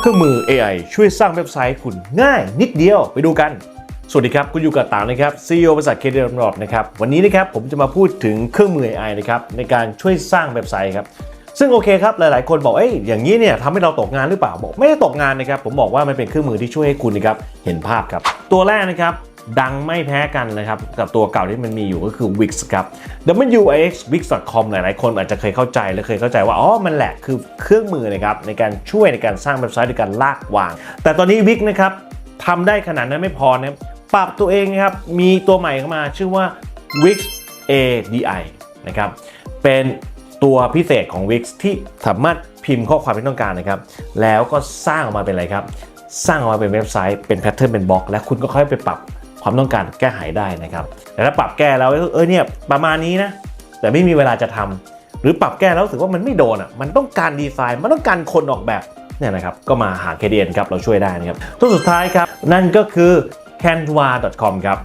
เครื่องมือ AI ช่วยสร้างเว็บไซต์คุณง่ายนิดเดียวไปดูกัน สวัสดีครับ คุณอยู่กับตางนะครับ CEO บริษัทเคเดอร์รอดนะครับ วันนี้นะครับผมจะมาพูดถึงเครื่องมือ AI นะครับในการช่วยสร้างเว็บไซต์ครับซึ่งโอเคครับ หลาย ๆ คนบอกเอ้ยอย่างนี้เนี่ยทำให้เราตกงานหรือเปล่าบอกไม่ได้ตกงานนะครับ ผมบอกว่ามันเป็นเครื่องมือที่ช่วยให้คุณนะครับเห็นภาพครับ ตัวแรกนะครับ ดังไม่แพ้กันนะครับ กับตัวเก่าที่มันมีอยู่ก็คือ Wix ครับ wix wix.com หลายๆ คนอาจจะเคยเข้าใจและเคยเข้าใจว่า อ๋อ มันแหละคือเครื่องมือนะครับในการช่วยในการสร้างเว็บไซต์ในการลากวาง แต่ตอนนี้ Wix นะครับทำได้ขนาดนั้นไม่พอนะปรับตัวเองนะครับมีตัวใหม่เข้ามาชื่อว่า Wix ADI นะครับเป็นตัวพิเศษของ Wix ที่สามารถพิมพ์ข้อความที่ต้องการนะครับ แล้วก็สร้างออกมาเป็นอะไรครับ สร้างออกมาเป็นเว็บไซต์เป็นแพทเทิร์นเป็นบล็อก และคุณก็ค่อยไปปรับ ความต้องการแก้ไขได้นะครับแต่ถ้าปรับแก้แล้วเออเนี่ยประมาณนี้นะแต่ไม่มีเวลาจะทำหรือปรับแก้แล้วรู้สึกว่ามันไม่โดนอะมันต้องการดีไซน์มันต้องการคนออกแบบเนี่ยนะครับก็มาหา KDN ครับเราช่วยได้นะครับตัวสุดท้ายครับนั่นก็คือ canva.com ครับ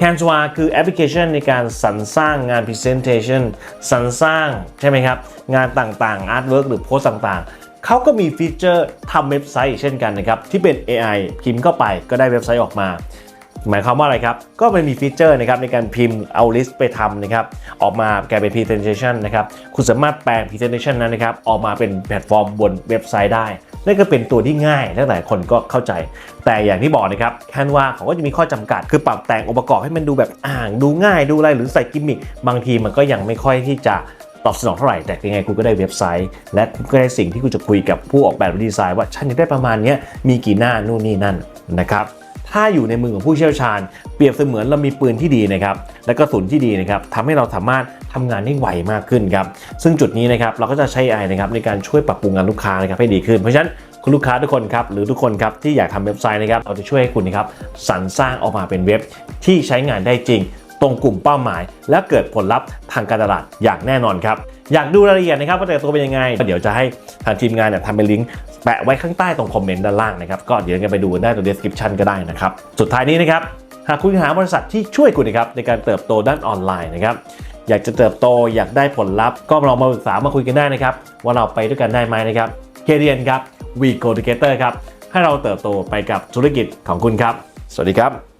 Canva คือแอปพลิเคชันในการสรรสร้างงาน Presentation สรรสร้างใช่ไหมครับ งานต่างๆ Artwork หรือโพสต่างๆ เขาก็มีฟีเจอร์ทำเว็บไซต์เช่นกันนะครับ ที่เป็น AI พิมพ์เข้าไปก็ได้เว็บไซต์ออกมา หมายความว่าอะไรครับ ก็มันมีฟีเจอร์นะครับในการพิมพ์เอาลิสต์ไปทำนะครับออกมากลายเป็น Presentation นะครับคุณสามารถแปลง Presentation นั้นนะครับออกมาเป็นแพลตฟอร์มบนเว็บไซต์ได้นั่นก็เป็นตัวที่ง่ายและหลายคนก็เข้าใจ แต่อย่างที่บอกนะครับ Canva เขาก็จะมีข้อจำกัด คือปรับแต่งองค์ประกอบให้มันดูแบบอ่างดูง่ายดูอะไรหรือใส่กิมมิคบางทีมันก็ยังไม่ค่อยที่จะตอบสนองเท่าไหร่แต่ยังไงคุณก็ได้เว็บไซต์ และคุณก็ได้สิ่งที่คุณจะคุยกับผู้ออกแบบหรือดีไซน์ว่าฉันอยากได้ประมาณนี้มีกี่หน้านู่นนี่นั่นนะครับ ถ้าอยู่ในมือของผู้เชี่ยวชาญ เปรียบเสมือนเรามีปืนที่ดีนะครับและกระสุนที่ดีนะครับทำให้เราสามารถทำงานได้ไวมากขึ้นครับซึ่งจุดนี้นะครับเราก็จะใช้ AI นะครับในการช่วยปรับปรุงงานลูกค้านะครับให้ดีขึ้น เพราะฉะนั้นคุณลูกค้าทุกคนครับหรือทุกคนครับที่อยากทำเว็บไซต์นะครับเราจะช่วยให้คุณนะครับสรรสร้างออกมาเป็นเว็บที่ใช้งานได้จริง ตรงกลุ่มเป้าหมาย และเกิดผลลัพธ์ทางการตลาดอย่างแน่นอนครับ อยากดูรายละเอียดนะครับว่าแต่ตัวเป็นยังไง เดี๋ยวจะให้ทางทีมงานเนี่ยทำเป็นลิงก์แปะไว้ข้างใต้ตรงคอมเมนต์ด้านล่างนะครับก็เดี๋ยวกันไปดูได้ตรง description ก็ได้นะครับสุดท้ายนี้นะครับหากคุณหาบริษัทที่ช่วยคุณนะครับในการเติบโตด้านออนไลน์นะครับอยากจะเติบโตอยากได้ผลลัพธ์ ก็ลองมาปรึกษามาคุยกันได้นะครับ ว่าเราไปด้วยกันได้ไหมนะครับเคเดียนครับ We Go Together ครับ ให้เราเติบโตไปกับธุรกิจของคุณครับ สวัสดีครับ